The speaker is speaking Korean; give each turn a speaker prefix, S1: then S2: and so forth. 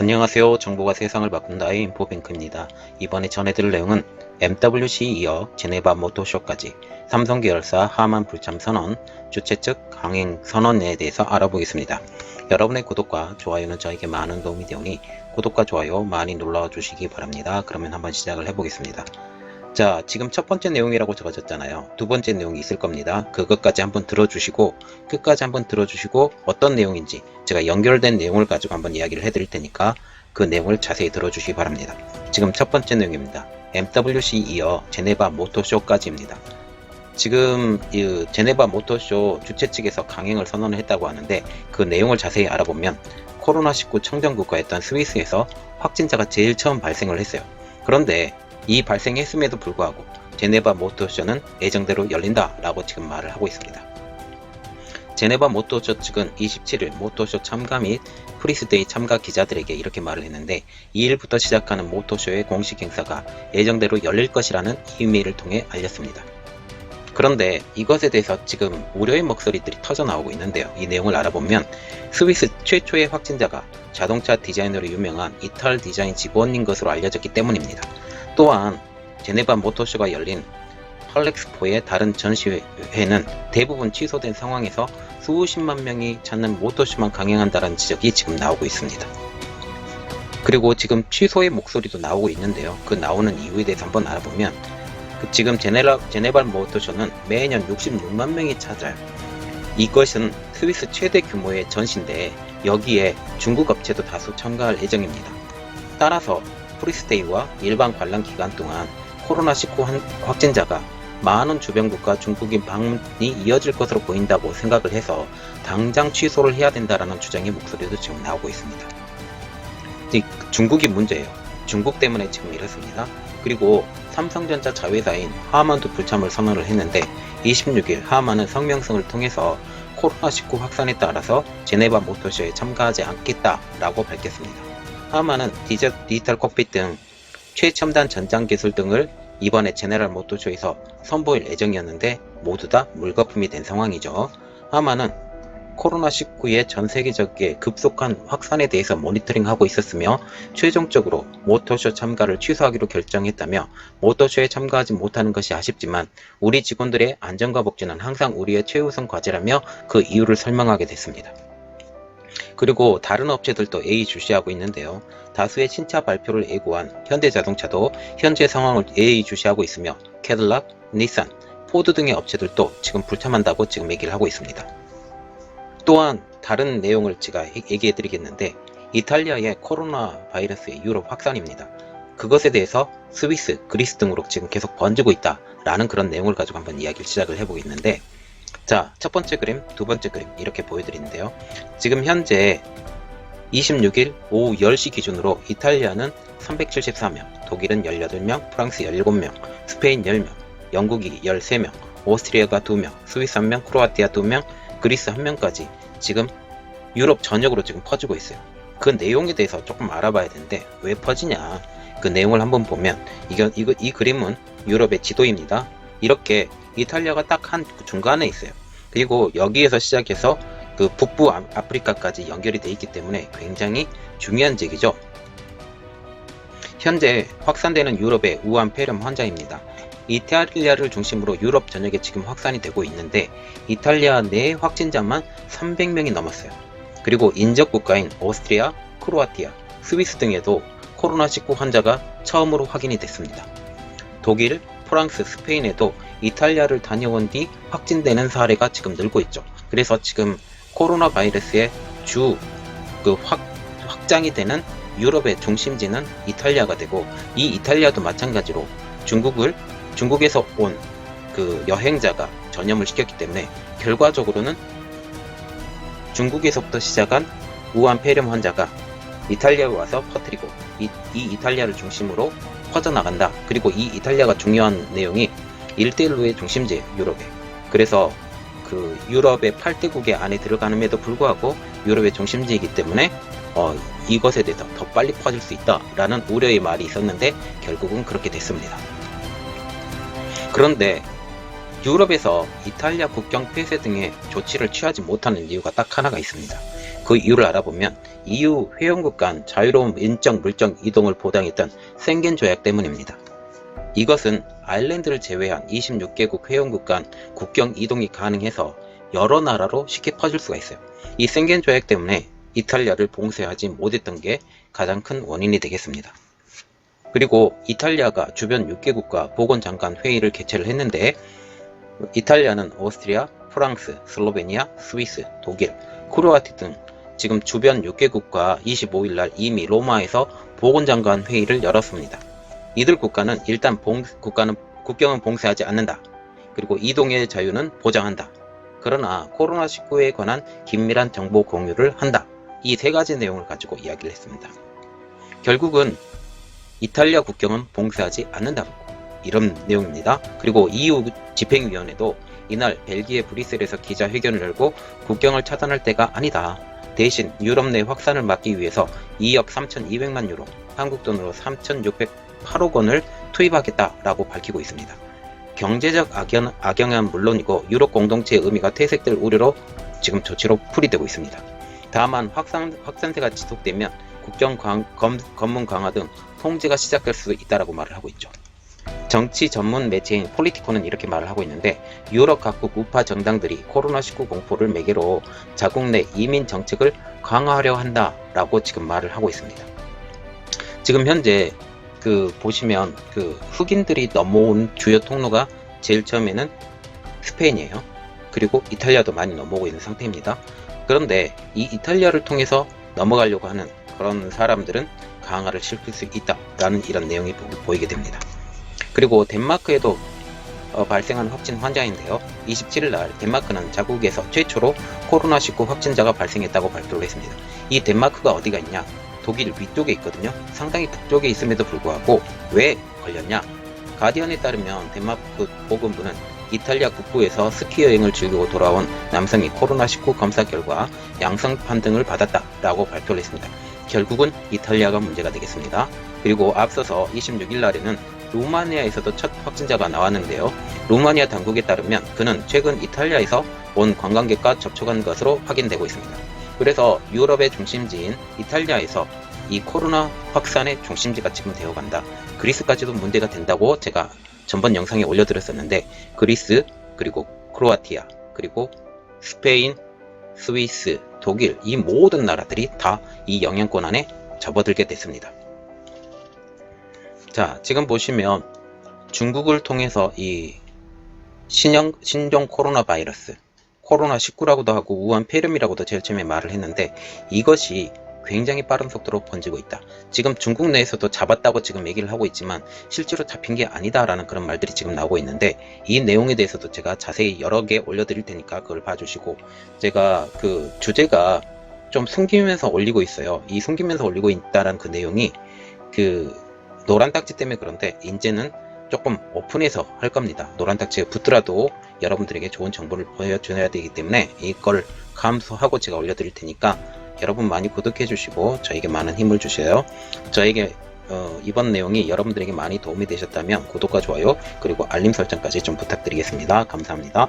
S1: 안녕하세요. 정보가 세상을 바꾼다의 인포뱅크입니다. 이번에 전해드릴 내용은 MWC 이어 제네바 모토쇼까지 삼성 계열사 하만 불참 선언, 주최 측 강행 선언에 대해서 알아보겠습니다. 여러분의 구독과 좋아요는 저에게 많은 도움이 되오니 구독과 좋아요 많이 눌러주시기 바랍니다. 그러면 한번 시작을 해보겠습니다. 자, 지금 첫 번째 내용이라고 적어졌잖아요. 두 번째 내용이 있을 겁니다. 그것까지 한번 들어주시고, 끝까지 한번 들어주시고, 어떤 내용인지 제가 연결된 내용을 가지고 한번 이야기를 해드릴 테니까 그 내용을 자세히 들어주시기 바랍니다. 지금 첫 번째 내용입니다. MWC 이어 제네바 모토쇼까지입니다. 지금 이 제네바 모토쇼 주최 측에서 강행을 선언을 했다고 하는데 그 내용을 자세히 알아보면 코로나19 청정 국가였던 스위스에서 확진자가 제일 처음 발생을 했어요. 그런데 이 발생했음에도 불구하고 제네바 모토쇼는 예정대로 열린다 라고 지금 말을 하고 있습니다. 제네바 모토쇼 측은 27일 모토쇼 참가 및 프리스데이 참가 기자들에게 이렇게 말을 했는데 2일부터 시작하는 모토쇼의 공식 행사가 예정대로 열릴 것이라는 이메일을 통해 알렸습니다. 그런데 이것에 대해서 지금 우려의 목소리들이 터져 나오고 있는데요. 이 내용을 알아보면 스위스 최초의 확진자가 자동차 디자이너로 유명한 이탈 디자인 직원인 것으로 알려졌기 때문입니다. 또한 제네바 모토쇼가 열린 펄렉스포의 다른 전시회는 대부분 취소된 상황에서 수십만 명이 찾는 모토쇼만 강행한다는 지적이 지금 나오고 있습니다. 그리고 지금 취소의 목소리도 나오고 있는데요. 그 나오는 이유에 대해서 한번 알아보면 그 지금 제네라, 제네발 모토쇼는 매년 66만 명이 찾아요. 이것은 스위스 최대 규모의 전시인데 여기에 중국 업체도 다수 참가할 예정입니다. 따라서 프리스데이와 일반 관람 기간 동안 코로나 19 확진자가 많은 주변 국가 중국인 방문이 이어질 것으로 보인다고 생각을 해서 당장 취소를 해야 된다라는 주장의 목소리도 지금 나오고 있습니다. 이 중국이 문제예요. 중국 때문에 지금 이렇습니다. 그리고 삼성전자 자회사인 하만도 불참을 선언을 했는데 26일 하만은 성명서를 통해서 코로나19 확산에 따라서 제네바 모터쇼에 참가하지 않겠다라고 밝혔습니다. 디저, 디지털 콕핏 등 최첨단 전장 기술 등을 이번에 제네랄 모토쇼에서 선보일 예정이었는데 모두 다 물거품이 된 상황이죠. 하마는 코로나19의 전 세계적인 급속한 확산에 대해서 모니터링하고 있었으며 최종적으로 모터쇼 참가를 취소하기로 결정했다며 모터쇼에 참가하지 못하는 것이 아쉽지만 우리 직원들의 안전과 복지는 항상 우리의 최우선 과제라며 그 이유를 설명하게 됐습니다. 그리고 다른 업체들도 예의주시하고 있는데요. 다수의 신차 발표를 예고한 현대자동차도 현재 상황을 예의주시하고 있으며 캐들락, 닛산, 포드 등의 업체들도 지금 불참한다고 지금 얘기를 하고 있습니다. 또한 다른 내용을 제가 얘기해 드리겠는데 이탈리아의 코로나 바이러스의 유럽 확산입니다. 그것에 대해서 스위스, 그리스 등으로 지금 계속 번지고 있다라는 그런 내용을 가지고 한번 이야기를 시작을 해보겠는데 자, 첫 번째 그림, 두 번째 그림 이렇게 보여드리는데요. 지금 현재 26일 오후 10시 기준으로 이탈리아는 374명, 독일은 18명, 프랑스 17명, 스페인 10명, 영국이 13명, 오스트리아가 2명, 스위스 1명, 크로아티아 2명, 그리스 1명까지 지금 유럽 전역으로 지금 퍼지고 있어요. 그 내용에 대해서 조금 알아봐야 되는데 왜 퍼지냐? 그 내용을 한번 보면 이거, 이거 이 그림은 유럽의 지도입니다. 이렇게 이탈리아가 딱 한 중간에 있어요. 그리고 여기에서 시작해서 그 북부 아- 아프리카까지 연결이 돼 있기 때문에 굉장히 중요한 지역이죠. 현재 확산되는 유럽의 우한 폐렴 환자입니다. 이탈리아를 중심으로 유럽 전역에 지금 확산이 되고 있는데 이탈리아 내 확진자만 300명이 넘었어요. 그리고 인접 국가인 오스트리아, 크로아티아, 스위스 등에도 코로나19 환자가 처음으로 확인이 됐습니다. 독일, 프랑스, 스페인에도 이탈리아를 다녀온 뒤 확진되는 사례가 지금 늘고 있죠. 그래서 지금 코로나 바이러스의 주그 확장이 되는 유럽의 중심지는 이탈리아가 되고 이 이탈리아도 마찬가지로 중국을 중국에서 온 그 여행자가 전염을 시켰기 때문에 결과적으로는 중국에서부터 시작한 우한 폐렴 환자가 이탈리아에 와서 퍼뜨리고 이, 이 이탈리아를 중심으로 퍼져나간다. 그리고 이 이탈리아가 중요한 내용이 일대일로의 중심지 유럽에. 그래서 그 유럽의 8대국의 안에 들어가는에도 불구하고 유럽의 중심지이기 때문에 어, 이것에 대해서 더 빨리 퍼질 수 있다라는 우려의 말이 있었는데 결국은 그렇게 됐습니다. 그런데 유럽에서 이탈리아 국경 폐쇄 등의 조치를 취하지 못하는 이유가 딱 하나가 있습니다. 그 이유를 알아보면 EU 회원국 간 자유로운 인적 물적 이동을 보장했던 생겐 조약 때문입니다. 이것은 아일랜드를 제외한 26개국 회원국 간 국경 이동이 가능해서 여러 나라로 쉽게 퍼질 수가 있어요. 이 생겐 조약 때문에 이탈리아를 봉쇄하지 못했던 게 가장 큰 원인이 되겠습니다. 그리고 이탈리아가 주변 6개국과 보건장관 회의를 개최를 했는데 이탈리아는 오스트리아, 프랑스, 슬로베니아, 스위스, 독일, 크로아티 등 지금 주변 6개국과 25일 날 이미 로마에서 보건장관 회의를 열었습니다. 이들 국가는 일단 봉, 국가는 국경은 봉쇄하지 않는다. 그리고 이동의 자유는 보장한다. 그러나 코로나19에 관한 긴밀한 정보 공유를 한다. 이 세 가지 내용을 가지고 이야기를 했습니다. 결국은 이탈리아 국경은 봉쇄하지 않는다고 이런 내용입니다. 그리고 EU 집행위원회도 이날 벨기에 브뤼셀에서 기자회견을 열고 국경을 차단할 때가 아니다. 대신 유럽 내 확산을 막기 위해서 2억 3,200만 유로, 한국 돈으로 3,608억 원을 투입하겠다라고 밝히고 있습니다. 경제적 악영, 악영향은 물론이고 유럽 공동체의 의미가 퇴색될 우려로 지금 조치로 풀이되고 있습니다. 다만 확산, 확산세가 지속되면 국정 관, 검, 검문 강화 등 통제가 시작될 수 있다라고 말을 하고 있죠. 정치 전문 매체인 폴리티코는 이렇게 말을 하고 있는데 유럽 각국 우파 정당들이 코로나19 공포를 매개로 자국 내 이민 정책을 강화하려 한다라고 지금 말을 하고 있습니다. 지금 현재 그 보시면 그 흑인들이 넘어온 주요 통로가 제일 처음에는 스페인이에요. 그리고 이탈리아도 많이 넘어오고 있는 상태입니다. 그런데 이 이탈리아를 통해서 넘어가려고 하는 그런 사람들은 강화를 시킬 수 있다라는 이런 내용이 보- 보이게 됩니다. 그리고 덴마크에도 어, 발생한 확진 환자인데요. 27일 날 덴마크는 자국에서 최초로 코로나19 확진자가 발생했다고 발표를 했습니다. 이 덴마크가 어디가 있냐? 독일 위쪽에 있거든요. 상당히 북쪽에 있음에도 불구하고 왜 걸렸냐? 가디언에 따르면 덴마크 보건부는 이탈리아 북부에서 스키 여행을 즐기고 돌아온 남성이 코로나19 검사 결과 양성 판정을 받았다라고 발표를 했습니다. 결국은 이탈리아가 문제가 되겠습니다. 그리고 앞서서 26일 날에는 루마니아에서도 첫 확진자가 나왔는데요. 루마니아 당국에 따르면 그는 최근 이탈리아에서 온 관광객과 접촉한 것으로 확인되고 있습니다. 그래서 유럽의 중심지인 이탈리아에서 이 코로나 확산의 중심지가 지금 되어간다. 그리스까지도 문제가 된다고 제가 전번 영상에 올려드렸었는데 그리스 그리고 크로아티아 그리고 스페인, 스위스, 독일 이 모든 나라들이 다 이 영향권 안에 접어들게 됐습니다. 자, 지금 보시면 중국을 통해서 이 신형, 신종 코로나 바이러스, 코로나 19라고도 하고 우한 폐렴이라고도 제일 처음에 말을 했는데 이것이 굉장히 빠른 속도로 번지고 있다. 지금 중국 내에서도 잡았다고 지금 얘기를 하고 있지만 실제로 잡힌 게 아니다라는 그런 말들이 지금 나오고 있는데 이 내용에 대해서도 제가 자세히 여러 개 올려드릴 테니까 그걸 봐주시고 제가 그 주제가 좀 숨기면서 올리고 있어요. 이 숨기면서 올리고 있다라는 그 내용이 그 노란 딱지 때문에 그런데 이제는 조금 오픈해서 할 겁니다. 노란 딱지가 붙더라도 여러분들에게 좋은 정보를 보여줘야 되기 때문에 이걸 감수하고 제가 올려드릴 테니까 여러분 많이 구독해 주시고 저에게 많은 힘을 주셔요. 저에게 어, 이번 내용이 여러분들에게 많이 도움이 되셨다면 구독과 좋아요 그리고 알림 설정까지 좀 부탁드리겠습니다. 감사합니다.